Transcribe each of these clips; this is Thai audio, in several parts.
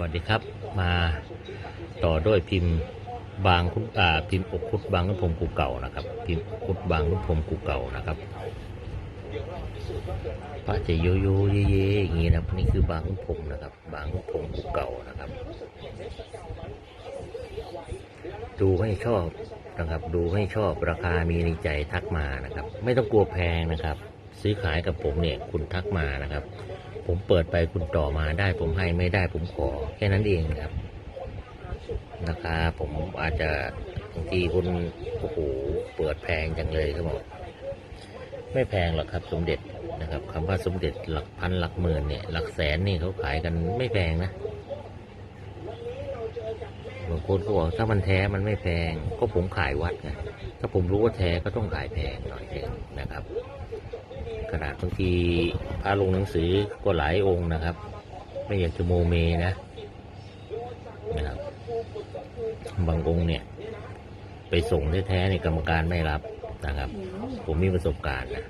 วัสดีครับ มาต่อด้วยพิมพ์บางคุอ่าพิมพ์อกคุดบางนุ่พรมกูเก่านะครับ พิมพ์คุดบางนุ่พรมกูเก่านะครับพระจะโยโย่เย่เย่อย่างนี้นะครับนี่คือบางนุ่พรมนะครับ บางนุ่พรมกูเก่านะครับ ดูให้ชอบนะครับ ดูให้ชอบราคามีในใจทักมานะครับ ไม่ต้องกลัวแพงนะครับ ซื้อขายกับผมเนี่ยคุณทักมานะครับ ผมเปิดไปคุณต่อมาได้ผมให้ไม่ได้ผมขอแค่นั้นเองครับราคาผมอาจจะบางทีคุณโอ้โหเปิดแพงจังเลยเขาบอกไม่แพงหรอกครับสมเด็จนะครับคำว่าสมเด็จหลักพันหลักหมื่นเนี่ยหลักแสนนี่เขาขายกันไม่แพงนะบางคนก็บอกถ้ามันแท้มันไม่แพงก็ผมขายวัดไงถ้าผมรู้ว่าแท้ก็ต้องขายแพงหน่อยเองนะครับ ขนาดบางทีพาลงหนังสือก็หลายองค์นะครับ ไม่อยากจะโมเมนะนะครับบางองค์เนี่ย ไปส่งแท้ๆในกรรมการไม่รับนะครับ ผมมีประสบการณ์นะ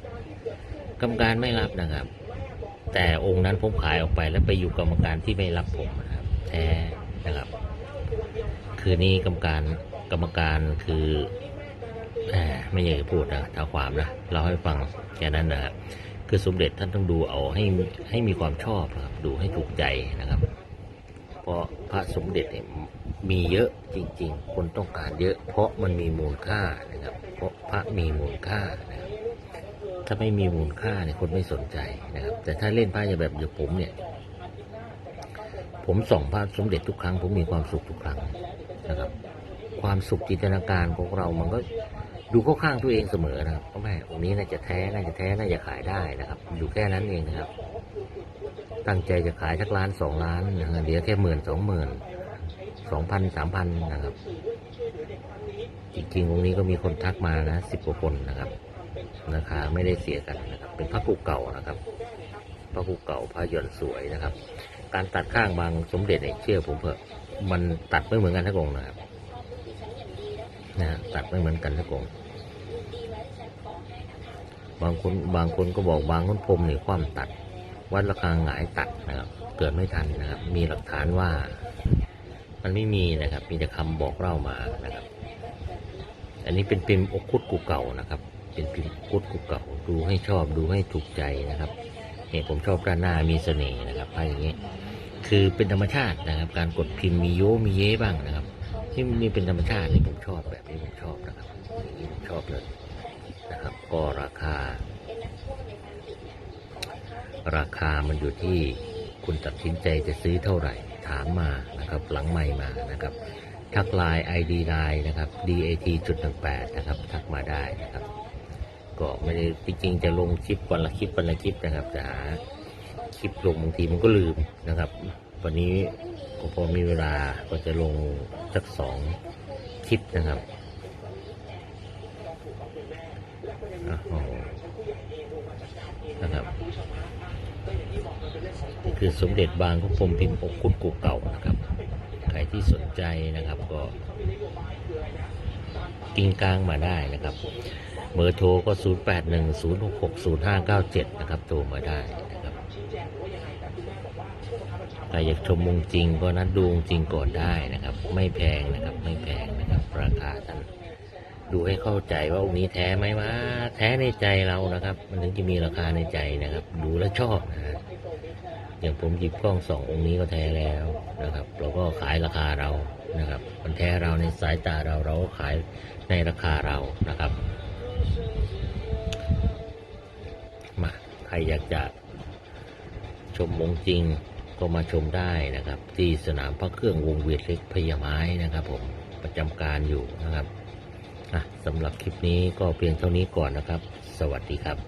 กรรมการไม่รับนะครับ แต่องค์นั้นผมขายออกไปแล้วไปอยู่กรรมการที่ไม่รับผมนะครับแท้นะครับ คือนี่กรรมการกรรมการคือ ไม่อยากจะพูดนะท้าความนะเราให้ฟังแค่นั้นนะครับคือสมเด็จท่านต้องดูเอาให้ให้มีความชอบนะครับดูให้ถูกใจนะครับ เพราะพระสมเด็จเนี่ยมีเยอะจริง ๆ คนต้องการเยอะ เพราะมันมีมูลค่านะครับ เพราะพระมีมูลค่านะครับถ้าไม่มีมูลค่าเนี่ยคนไม่สนใจนะครับ แต่ถ้าเล่นพระอย่างแบบอย่างผมเนี่ย ผมส่องพระสมเด็จทุกครั้ง ผมมีความสุขทุกครั้งนะครับ ความสุขจินตนาการของเรามันก็ ดูเข้าข้างตัวเองเสมอนะครับเพราะแม่องค์นี้น่าจะแท้น่าจะแท้น่าจะขายได้นะครับ อยู่แค่นั้นเองนะครับ ตั้งใจจะขายสักล้านสองล้านนะครับเดี๋ยวแค่หมื่นสองหมื่นสองพันสามพันนะครับ จริงๆองค์นี้ก็มีคนทักมานะสิบกว่าคนนะครับราคาไม่ได้เสียกันนะครับ เป็นพระกุเก่านะครับพระกุเก่าพระหย่อนสวยนะครับ การตัดข้างบางสมเด็จเนี่ยเชื่อผมเถอะมันตัดไม่เหมือนกันทั้งองนะครับนะฮะตัดไม่เหมือนกันทั้งองค์ บางคนบางคนก็บอกบางคนพรมเนี่ยคว่ำตัด วัดราคาหงายตัดนะครับ เกิดไม่ทันนะครับ มีหลักฐานว่า มันไม่มีนะครับ มีแต่คำบอกเล่ามานะครับ อันนี้เป็นพิมพ์อกคุดกูเก่านะครับ เป็นพิมพ์คุดกูเก่า ดูให้ชอบดูให้ถูกใจนะครับเนี่ยผมชอบด้านหน้ามีเสน่ห์นะครับอะไรอย่างเงี้ยคือเป็นธรรมชาตินะครับ การกดพิมพ์มีโยมีเย้บ้างนะครับที่นี่เป็นธรรมชาตินี่ผมชอบแบบนี้ผมชอบนะครับอย่างนี้ผมชอบเลย นะครับ ก็ราคา ราคามันอยู่ที่คุณตัดสินใจจะซื้อเท่าไหร่ ถามมานะครับ หลังไม่มานะครับ ทักไลน์ ID ไลน์นะครับ DAT จุดหนึ่งแปดนะครับ ทักมาได้นะครับ ก็ไม่ได้จริงๆจะลงคลิปวันละคลิปวันละคลิปนะครับแต่หาคลิปลงบางทีมันก็ลืมนะครับ วันนี้ก็พอมีเวลาก็จะลงสักสองคลิปนะครับ อ้าวนะครับนี่คือสมเด็จบางขุนพรหมพิมพ์อกคุดกูเก่านะครับ ใครที่สนใจนะครับก็กิ้งกลางมาได้นะครับเบอร์โทรก็ 0 8 1 0 6 6 0 5 9 7 นะครับ โทรมาได้นะครับใครอยากชมวงจริงก็นัดดูวงจริงก่อนได้นะครับ ไม่แพงนะครับ ไม่แพงนะครับ ราคาท่าน ดูให้เข้าใจว่าองค์นี้แท้ไหมวะแท้ในใจเรานะครับ มันถึงจะมีราคาในใจนะครับ ดูแล้วชอบนะฮะอย่างผมหยิบกล้องสององค์นี้ก็แท้แล้วนะครับ เราก็ขายราคาเรานะครับ มันแท้เราในสายตาเราเราก็ขายในราคาเรานะครับมาใครอยากจะชมวงจริงก็มาชมได้นะครับ ที่สนามพระเครื่องวงเวียนเล็กพญาไม้นะครับ ผมประจำการอยู่นะครับ อะสำหรับคลิปนี้ก็เพียงเท่านี้ก่อนนะครับ สวัสดีครับ